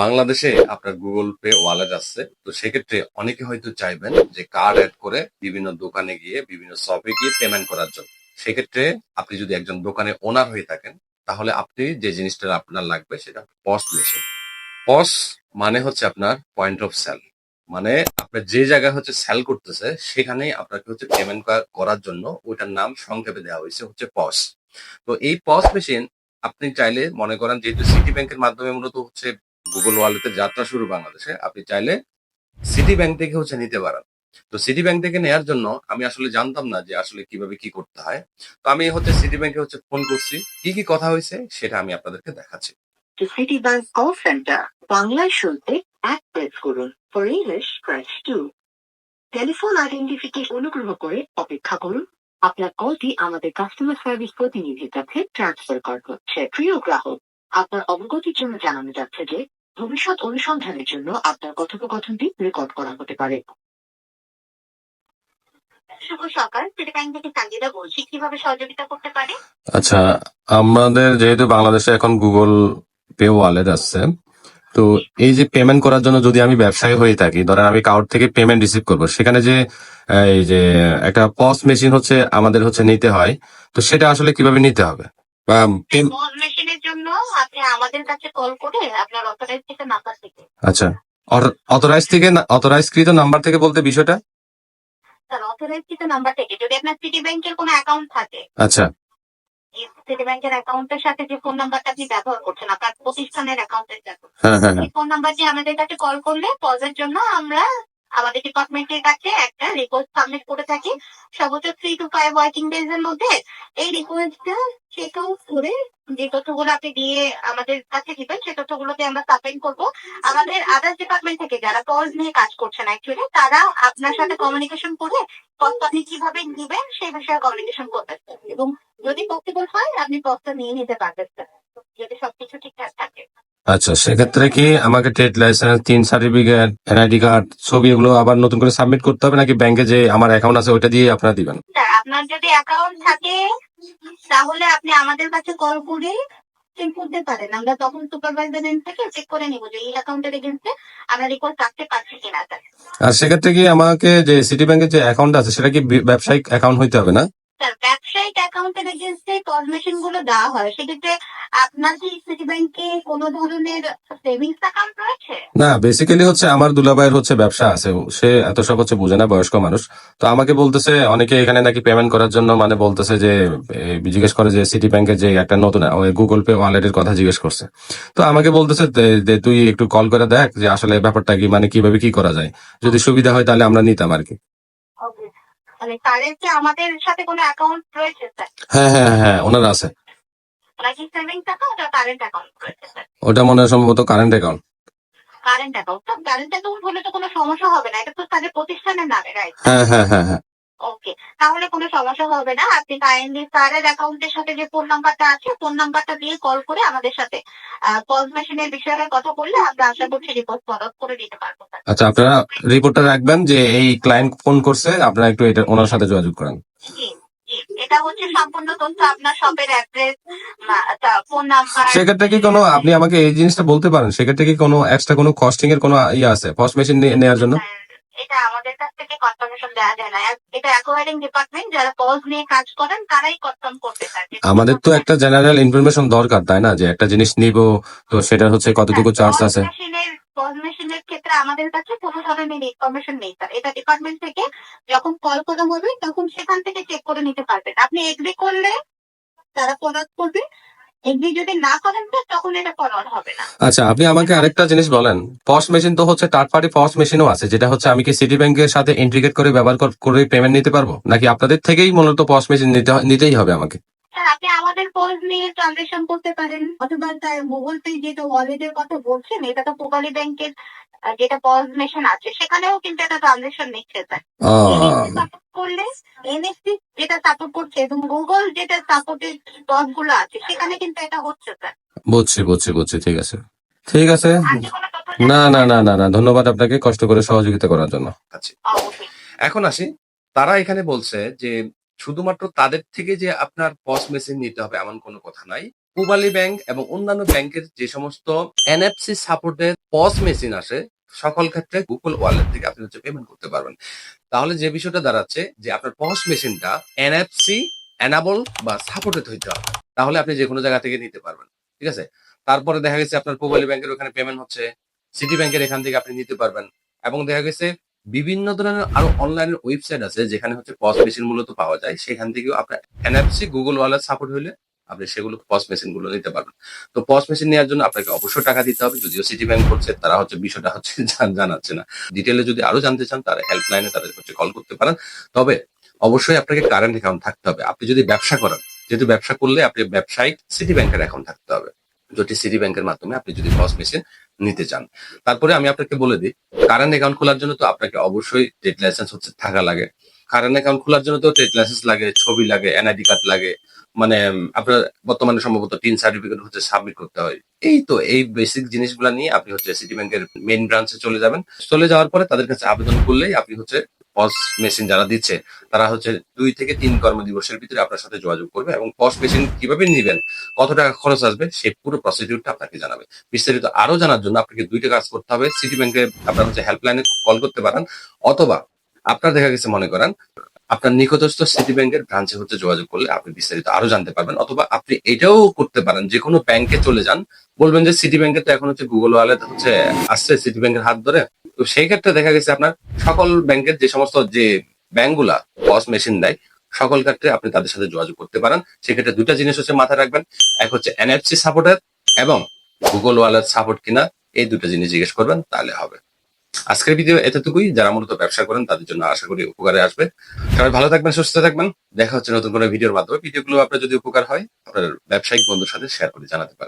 বাংলাদেশে আপনার Google pay wallet আছে, তো সেক্ষেত্রে অনেকে হয়তো চাইবেন যে কার্ড অ্যাড করে বিভিন্ন দোকানে গিয়ে বিভিন্ন শপে গিয়ে পেমেন্ট করার জন্য। সেক্ষেত্রে আপনি যদি একজন দোকানে ওনার হয়ে থাকেন, তাহলে আপনি যে জিনিসটা আপনার লাগবে সেটা পস মেশিন পস মানে হচ্ছে আপনার পয়েন্ট অফ সেল মানে আপনার যে জায়গায় হচ্ছে সেল করতেছে, সেখানেই আপনাকে হচ্ছে পেমেন্ট করার জন্য ওইটার নাম সংক্ষেপে দেওয়া হয়েছে হচ্ছে পস তো এই পস মেশিন আপনি চাইলে মনে করেন যেহেতু সিটি ব্যাংকের মাধ্যমে মূলত হচ্ছে গুগল ওয়ালেটের যাত্রা শুরু বাংলাদেশে, আপনি চাইলে সিটি ব্যাংক থেকে হচ্ছে নিতে পারেন। তো সিটি ব্যাংক থেকে নেয়ার জন্য আমি আসলে জানতাম না যে আসলে কীভাবে কি করতে হয়। তো আমি হচ্ছে সিটি ব্যাংকে হচ্ছে ফোন করছি। কি কি কথা হয়েছে সেটা আমি আপনাদেরকে দেখাচ্ছি। সিটি ব্যাংক কল সেন্টার বাংলায় শুনতে এক প্রেস করুন। For English press two telephone identification অনুগ্রহ করে অপেক্ষা করুন। আপনার কলটি আমাদের কাস্টমার সার্ভিস প্রতিনিধির কাছে ট্রান্সফার করা হচ্ছে। প্রিয় গ্রাহক, আপনার অবগতির জন্য জানানো যাচ্ছে যে ভবিষ্যৎ অনুসন্ধানের জন্য আপনার কথোপকথনটি রেকর্ড করা হতে পারে। শুভ সকাল। সিটি থেকে সঞ্জিতা বলছি কীভাবে সহযোগিতা করতে পারে? আচ্ছা আমাদের যেহেতু বাংলাদেশে এখন গুগল পে ওয়ালেট আসছে তো এই যে পেমেন্ট করার জন্য যদি আমি ব্যবসায়ী হয়ে থাকি ধরেন আমি কাউর থেকে পেমেন্ট রিসিভ করব সেখানে যে এই যে একটা পস মেশিন হচ্ছে আমাদের হচ্ছে নিতে হয় তো সেটা আসলে কীভাবে নিতে হবে? বা জন্য আপনি আমাদের কাছে কল করে আপনার অথরাইজ থেকে নাম্বার থেকে আচ্ছা। অথরাইজ থেকে অথরাইজ কৃত নাম্বার থেকে বলতে বিষয়টা? স্যার অথরাইজ থেকে নাম্বার থেকে যদি আপনার সিটি ব্যাংকের কোনো অ্যাকাউন্ট থাকে আচ্ছা। সিটি ব্যাংকের অ্যাকাউন্টের সাথে যে ফোন নাম্বারটা আপনি ব্যবহার করছেন আপনার প্রতিষ্ঠানের অ্যাকাউন্টের সাথে হ্যাঁ হ্যাঁ হ্যাঁ। এই ফোন নাম্বারটি আমাদের কাছে কল করলে পজের জন্য আমরা আমাদের ডিপার্টমেন্টের কাছে একটা রিকোয়েস্ট সাবমিট করে থাকি। সর্বোচ্চ three to five working days এর মধ্যে এই রিকোয়েস্টটা চেক আউট করে, যে তথ্যগুলো আপনি দিয়ে আমাদের কাছে দিবেন সেই তথ্যগুলোকে আমরা সাবমিট করব। আমাদের আদার্স ডিপার্টমেন্ট থেকে যারা পজ নিয়ে কাজ করছেন অ্যাকচুয়ালি তারা আপনার সাথে কমিউনিকেশন করে পথটা আপনি কীভাবে দিবেন, সেই বিষয়ে কমিউনিকেশন করবেন। এবং যদি পসিবল হয়, আপনি পথটা নিয়ে নিতে পারবেন। যদি সবকিছু ঠিকঠাক থাকে। আচ্ছা সেক্ষেত্রে কি আমাকে ট্রেড লাইসেন্স তিন সার্টিফিকেট এনআইডি কার্ড ছবি এগুলো আবার নতুন করে সাবমিট করতে হবে নাকি ব্যাংকে যে আমার অ্যাকাউন্ট আছে ওইটা দিয়ে আপনারা দিবেন? আপনার যদি অ্যাকাউন্ট থাকে তাহলে আপনি আমাদের কাছে কল করে চেক করতে পারেন। আমরা তখন সুপারভাইজার থেকে চেক করে নিব যে এই অ্যাকাউন্টের এগেন্সে আমরা রিকোয়েস্ট রাখতে পারছি কিনা। স্যার আর সেক্ষেত্রে কি আমাকে যে সিটি ব্যাংকের যে অ্যাকাউন্ট আছে সেটা কি ব্যবসায়িক অ্যাকাউন্ট হইতে হবে না? স্যার অ্যাকাউন্টের এগেন্সে কনভেশনগুলো দেওয়া হয়, সেক্ষেত্রে আপনার কি সিটি ব্যাংকে কোনো ধরনের সেভিংস অ্যাকাউন্ট রয়েছে? না বেসিক্যালি হচ্ছে আমার দুলাভাইয়ের হচ্ছে ব্যবসা আছে সে এত সব হচ্ছে বুঝে না, বয়স্ক মানুষ। তো আমাকে বলতেছে, অনেকে এখানে নাকি পেমেন্ট করার জন্য মানে বলতেছে যে জিজ্ঞেস করে যে সিটি ব্যাংকের যে একটা নতুন গুগল পে ওয়ালেটের কথা জিজ্ঞেস করছে। তো আমাকে বলতেছে যে- তুই একটু কল করে দেখ যে আসলে ব্যাপারটা কি মানে কীভাবে কি করা যায়। যদি সুবিধা হয় তাহলে আমরা নিতাম আর কি। মানে কারেন্ট কি আমাদের সাথে কোনো অ্যাকাউন্ট রয়েছে স্যার হ্যাঁ হ্যাঁ হ্যাঁ ওনার আছে। নাকি সেভিংস অ্যাকাউন্ট আর কারেন্ট অ্যাকাউন্ট রয়েছে স্যার ওটা মনে হয় সম্ভবত কারেন্ট অ্যাকাউন্ট কারেন্ট অ্যাকাউন্ট তো কারেন্ট অ্যাকাউন্ট হলে তো কোনো সমস্যা হবে না এটা তো তাদের প্রতিষ্ঠানের নামে রাইট হ্যাঁ হ্যাঁ হ্যাঁ হ্যাঁ। ওকে তাহলে কোনো সমস্যা হবে না। আপনি কাইন্ডলি স্যারের অ্যাকাউন্টের সাথে যে ফোন নাম্বারটা আছে ফোন নাম্বারটা দিয়ে কল করে আমাদের সাথে পজ মেশিনের বিষয়ে কথা বললে আমরা আশা করছি রিপোর্ট ফলো করে দিতে পারব। আচ্ছা আপনারা রিপোর্টটা রাখবেন যে এই ক্লায়েন্ট ফোন করছে আপনারা একটু এটা ওনার সাথে যোগাযোগ করেন। এটা হচ্ছে সম্পূর্ণ তথ্য আপনার শপের অ্যাড্রেস ফোন নাম্বার সেক্ষেত্রে কি কোনো আপনি আমাকে এই জিনিসটা বলতে পারেন? সেক্ষেত্রে কি কোনো এক্সট্রা কোনো কস্টিং এর কোনো ইয়ে আছে পস মেশিন নেওয়ার জন্য? এটা আমাদের কাছ থেকে কনফার্মেশন দেওয়া যায় না। এটা অ্যাকোয়ারিং ডিপার্টমেন্ট যারা পজ নিয়ে কাজ করেন তারাই কনফার্ম করতে থাকে আমাদের তো একটা জেনারেল ইনফরমেশন দরকার তাই না? যে একটা জিনিস নিব তো সেটা হচ্ছে কতটুকু চার্জ আছে? মেশিনের পজ মেশিনের ক্ষেত্রে আমাদের কাছে কোনো ধরনের ইনফরমেশন নেই স্যার এটা ডিপার্টমেন্ট থেকে যখন কল করা হবে তখন সেখান থেকে চেক করে নিতে পারবেন। আপনি এগ্রি করলে তারা ফরওয়ার্ড করবে এগ্রি যদি না করেন তখন এটা ফরওয়ার্ড হবে না। আচ্ছা আপনি আমাকে আরেকটা জিনিস বলেন। পস মেশিন তো হচ্ছে থার্ড পার্টি পস মেশিনও আছে যেটা হচ্ছে আমি কি সিটি ব্যাংকের সাথে ইন্টিগ্রেট করে ব্যবহার কর- পেমেন্ট নিতে পারব? নাকি আপনাদের থেকেই মূলত পস মেশিন নিতে নিতেই হবে আমাকে? স্যার আপনি আমাদের পজ নিয়ে ট্রানজেকশন করতে পারেন। অথবা গুগল পে যেটা ওয়ালেটের কথা বলছেন এটা তো পোকালি ব্যাংকের যেটা পজ মেশিন আছে সেখানেও কিন্তু একটা ট্রানজেকশন নিচ্ছে স্যার করলে এনএফসি যেটা সাপোর্ট করছে এবং গুগল যেটা সাপোর্টেরগুলো আছে সেখানে কিন্তু এটা হচ্ছে স্যার বুঝছি বুঝছি বুঝছি ঠিক আছে। ঠিক আছে। না না না না না ধন্যবাদ আপনাকে কষ্ট করে সহযোগিতা করার জন্য। এখন আসি তারা এখানে বলছে যে শুধুমাত্র তাদের থেকে যে আপনার পস মেশিন নিতে হবে এমন কোনো কথা নাই। পূবালী ব্যাংক এবং অন্যান্য ব্যাংকের যে সমস্ত এনএফসি সাপোর্টের পস মেশিন আসে সকল ক্ষেত্রে গুগল ওয়ালেট থেকে আপনি হচ্ছে পেমেন্ট করতে পারবেন। তাহলে যে বিষয়টা দাঁড়াচ্ছে, যে আপনার পস মেশিনটা এনএফসি এনাবল বা সাপোর্টেড হইতে হবে। তাহলে আপনি যে কোনো জায়গা থেকে নিতে পারবেন। ঠিক আছে? তারপরে দেখা গেছে আপনার পূবালী ব্যাংকের ওখানে পেমেন্ট হচ্ছে। সিটি ব্যাংকের এখান থেকে আপনি নিতে পারবেন। এবং দেখা গেছে বিভিন্ন ধরনের আরও অনলাইন ওয়েবসাইট আছে, যেখানে হচ্ছে পস মেশিন মূলত পাওয়া যায়। সেখান থেকেও আপনার এনএফসি গুগল ওয়ালেট সাপোর্ট হলে আপনি সেগুলো পস মেশিনগুলো নিতে পারবেন। তো পস মেশিন নেওয়ার জন্য আপনাকে অবশ্যই টাকা দিতে হবে। যদিও সিটি ব্যাংক করছে, তারা হচ্ছে বিষয়টা হচ্ছে জানাচ্ছে না। ডিটেলে যদি আরও জানতে চান, তারা হেল্পলাইনে তাদের হচ্ছে কল করতে পারেন। তবে অবশ্যই আপনাকে কারেন্ট অ্যাকাউন্ট থাকতে হবে। আপনি যদি ব্যবসা করেন, যেহেতু ব্যবসা করলে আপনি ব্যবসায়িক সিটি ব্যাংকের অ্যাকাউন্ট থাকতে হবে। যেটি সিটি ব্যাংকের মাধ্যমে আপনি যদি পস মেশিন নিতে চান। তারপরে আমি আপনাকে বলে দিই কারেন্ট অ্যাকাউন্ট খোলার জন্য তো আপনাকে অবশ্যই ট্রেড লাইসেন্স হচ্ছে থাকা লাগে। কারেন্ট অ্যাকাউন্ট খোলার জন্য তো ট্রেড লাইসেন্স লাগে, ছবি লাগে এনআইডি কার্ড লাগে। মানে আপনার বর্তমানে সম্ভবত তিন সার্টিফিকেট হচ্ছে সাবমিট করতে হয়। এই তো, এই বেসিক জিনিসগুলো নিয়ে আপনি হচ্ছে সিটি ব্যাংকের মেইন ব্রাঞ্চে চলে যাবেন। চলে যাওয়ার পরে তাদের কাছে আবেদন করলেই আপনি হচ্ছে পস মেশিন যারা দিচ্ছে, তারা হচ্ছে দুই থেকে তিন কর্মদিবসের ভিতরে আপনার সাথে যোগাযোগ করবে এবং পস মেশিন কীভাবে নিবেন, কত টাকা খরচ আসবে সেই পুরো প্রসিডিউরটা আপনাকে জানাবে। বিস্তারিত আরও জানার জন্য আপনাকে দুইটা কাজ করতে হবে। সিটি ব্যাংকে আপনার হচ্ছে হেল্পলাইনে কল করতে পারেন অথবা আপনার দেখা গেছে মনে করেন আপনার নিকটস্থ সিটি ব্যাংকের ব্রাঞ্চে হচ্ছে যোগাযোগ করলে আপনি বিস্তারিত আরও জানতে পারবেন, অথবা আপনি এটাও করতে পারেন যে কোনো ব্যাংকে চলে যান। বলবেন যে সিটি ব্যাংকে তো এখন হচ্ছে গুগল ওয়ালেট হচ্ছে আসছে, সিটি ব্যাংকের হাত ধরে। তো সেই ক্ষেত্রে দেখা গেছে আপনার সকল ব্যাংকের যে সমস্ত যে ব্যাংকগুলা পস মেশিন দেয়, সকল ক্ষেত্রে আপনি তাদের সাথে যোগাযোগ করতে পারেন। সেক্ষেত্রে দুটা জিনিস হচ্ছে মাথায় রাখবেন। এক হচ্ছে এনএফসি সাপোর্টের এবং গুগল ওয়ালেট সাপোর্ট কিনা, এই দুটো জিনিস জিজ্ঞেস করবেন, তাহলে হবে। আজকের ভিডিও এতটুকুই। যারা মূলত ব্যবসা করেন, তাদের জন্য আশা করি উপকারে আসবে। সবাই ভালো থাকবেন, সুস্থ থাকবেন। দেখা হচ্ছে নতুন কোনো ভিডিওর মাধ্যমে। ভিডিওগুলো আপনার যদি উপকার হয়, আপনার ব্যবসায়িক বন্ধুর সাথে শেয়ার করে জানাতে পারেন।